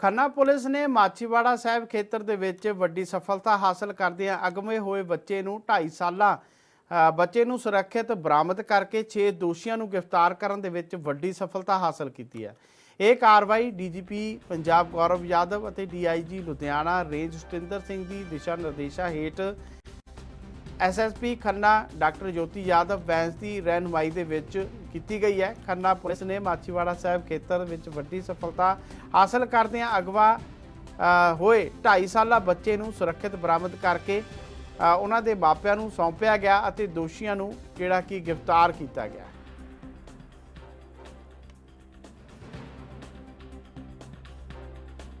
Khanna police ਨੇ ਮਾਚੀਵਾੜਾ ਸਾਹਿਬ ਖੇਤਰ ਦੇ ਵਿੱਚ ਵੱਡੀ ਸਫਲਤਾ ਹਾਸਲ ਕਰਦਿਆਂ ਅਗਮੇ ਹੋਏ ਬੱਚੇ ਨੂੰ 2.5 ਸਾਲਾਂ ਬੱਚੇ ਨੂੰ ਸੁਰੱਖਿਅਤ ਬਰਾਮਦ ਕਰਕੇ 6 ਦੋਸ਼ੀਆਂ ਨੂੰ ਗ੍ਰਿਫਤਾਰ ਕਰਨ ਦੇ ਵਿੱਚ ਵੱਡੀ ਸਫਲਤਾ ਹਾਸਲ ਕੀਤੀ ਹੈ। ਇਹ ਕਾਰਵਾਈ ਡੀਜੀਪੀ ਪੰਜਾਬ ਗੌਰਵ ਯਾਦਵ ਅਤੇ ਡੀਆਈਜੀ ਲੁਧਿਆਣਾ ਰੇਂਜ ਸਤਿੰਦਰ ਸਿੰਘ ਦੀ ਦਿਸ਼ਾ ਨਿਰਦੇਸ਼ਾਂ ਹੇਠ ਐਸਐਸਪੀ ਖੰਨਾ, ਡਾਕਟਰ ਜੋਤੀ ਯਾਦਵ ਬੈਂਸ ਦੀ ਰਹਿਨੁਮਾਈ ਦੇ ਵਿੱਚ ਕੀਤੀ ਗਈ ਹੈ। ਖੰਨਾ ਪੁਲਿਸ ਨੇ ਮਾਚੀਵਾੜਾ ਸਾਹਿਬ ਖੇਤਰ ਵਿੱਚ ਵੱਡੀ ਸਫਲਤਾ ਹਾਸਲ ਕਰਦਿਆਂ ਅਗਵਾ ਹੋਏ 2.5 ਸਾਲਾ ਬੱਚੇ ਨੂੰ ਸੁਰੱਖਿਅਤ ਬਰਾਮਦ ਕਰਕੇ ਉਹਨਾਂ ਦੇ ਮਾਪਿਆਂ ਨੂੰ ਸੌਂਪਿਆ ਗਿਆ ਅਤੇ ਦੋਸ਼ੀਆਂ ਨੂੰ ਜਿਹੜਾ ਕਿ ਗ੍ਰਿਫਤਾਰ ਕੀਤਾ ਗਿਆ।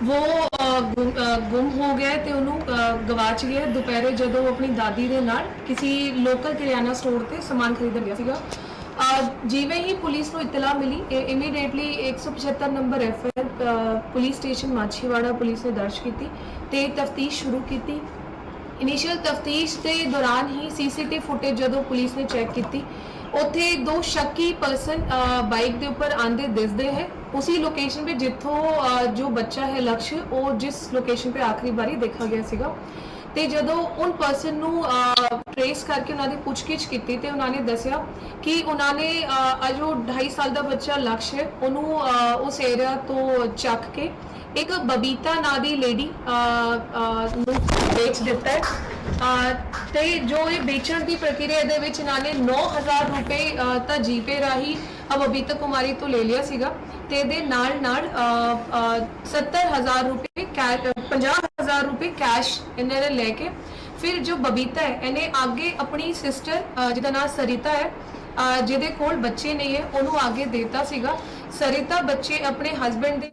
ਉਹ ਅ, ਗੁੰਮ ਹੋ ਗਿਆ ਹੈ ਤੇ ਉਹਨੂੰ ਅ, ਗਵਾਚ ਗਿਆ ਦੁਪਹਿਰੇ ਜਦੋਂ ਉਹ ਆਪਣੀ ਦਾਦੀ ਦੇ ਨਾਲ ਕਿਸੇ ਲੋਕਲ ਕਿਰਿਆਨਾ ਸਟੋਰ ਤੇ ਸਮਾਨ ਖਰੀਦਣ ਗਿਆ ਸੀਗਾ ਜਿਵੇਂ ਹੀ ਪੁਲਿਸ ਨੂੰ ਇਤਲਾਹ ਮਿਲੀ immediately 175 number FIR police station Machhiwara police ਨੇ ਦਰਜ ਕੀਤੀ ਤੇ ਤਫਤੀਸ਼ ਸ਼ੁਰੂ ਕੀਤੀ ਇਨੀਸ਼ੀਅਲ ਤਫਤੀਸ਼ ਦੇ ਦੌਰਾਨ ਹੀ ਸੀਸੀਟੀਵੀ ਫੁਟੇਜ ਜਦੋਂ ਪੁਲਿਸ ਨੇ ਚੈੱਕ ਕੀਤੀ ਉੱਥੇ ਦੋ ਸ਼ੱਕੀ ਪਰਸਨ ਬਾਈਕ ਦੇ ਉੱਪਰ ਆਂਦੇ ਦਿਸਦੇ ਹੈ। ਉਸੇ ਲੋਕੇਸ਼ਨ 'ਤੇ ਜਿੱਥੋਂ ਅ, ਜੋ ਬੱਚਾ ਹੈ ਲਕਸ਼ ਉਹ ਜਿਸ ਲੋਕੇਸ਼ਨ 'ਤੇ ਆਖਰੀ ਵਾਰੀ ਦੇਖਾ ਗਿਆ ਸੀਗਾ। ਤੇ ਜਦੋਂ ਉਨ ਪਰਸਨ ਨੂੰ ਟ੍ਰੇਸ ਕਰਕੇ ਉਹਨਾਂ ਦੀ ਪੁੱਛਗਿੱਛ ਕੀਤੀ ਤੇ ਉਹਨਾਂ ਨੇ ਦੱਸਿਆ ਕਿ ਉਹਨਾਂ ਨੇ ਅ, ਅਜੋ 2.5 ਸਾਲ ਦਾ ਬੱਚਾ ਲਕਸ਼ ਹੈ ਉਹਨੂੰ ਉਸ ਏਰੀਆ ਤੋਂ ਚੱਕ ਕੇ ਇੱਕ ਬਬੀਤਾ ਨਾਂ ਦੀ ਲੇਡੀ ਨੂੰ ਵੇਚ ਦਿੱਤਾ ਹੈ। ਤੇ ਜੋ ਇਹ ਵੇਚਣ ਦੀ ਪ੍ਰਕਿਰਿਆ ਦੇ ਵਿੱਚ ਇਹਨਾਂ ਨੇ 9000 ਰੁਪਏ ਤਾਂ ਜੀਪੇ ਰਾਹੀਂ ਅਹ, ਬਬੀਤਾ ਕੁਮਾਰੀ ਤੋਂ ਲੈ ਲਿਆ ਸੀਗਾ ਤੇ ਇਹਦੇ ਨਾਲ ਨਾਲ ਅਹ, ਅਹ, 70000 ਰੁਪਏ 50000 ਰੁਪਏ ਕੈਸ਼ ਇਹਨਾਂ ਨੇ ਲੈ ਕੇ। ਫਿਰ ਜੋ ਬਬੀਤਾ ਹੈ, ਇਹਨੇ ਅੱਗੇ ਆਪਣੀ ਸਿਸਟਰ ਜਿਹਦਾ ਨਾਮ ਸਰਿਤਾ ਹੈ ਜਿਹਦੇ ਕੋਲ ਬੱਚੇ ਨਹੀਂ ਹੈ ਉਹਨੂੰ ਅੱਗੇ ਦੇਤਾ ਸੀਗਾ। ਸਰਿਤਾ ਬੱਚੇ ਆਪਣੇ ਹਸਬੰਡ ਦੇ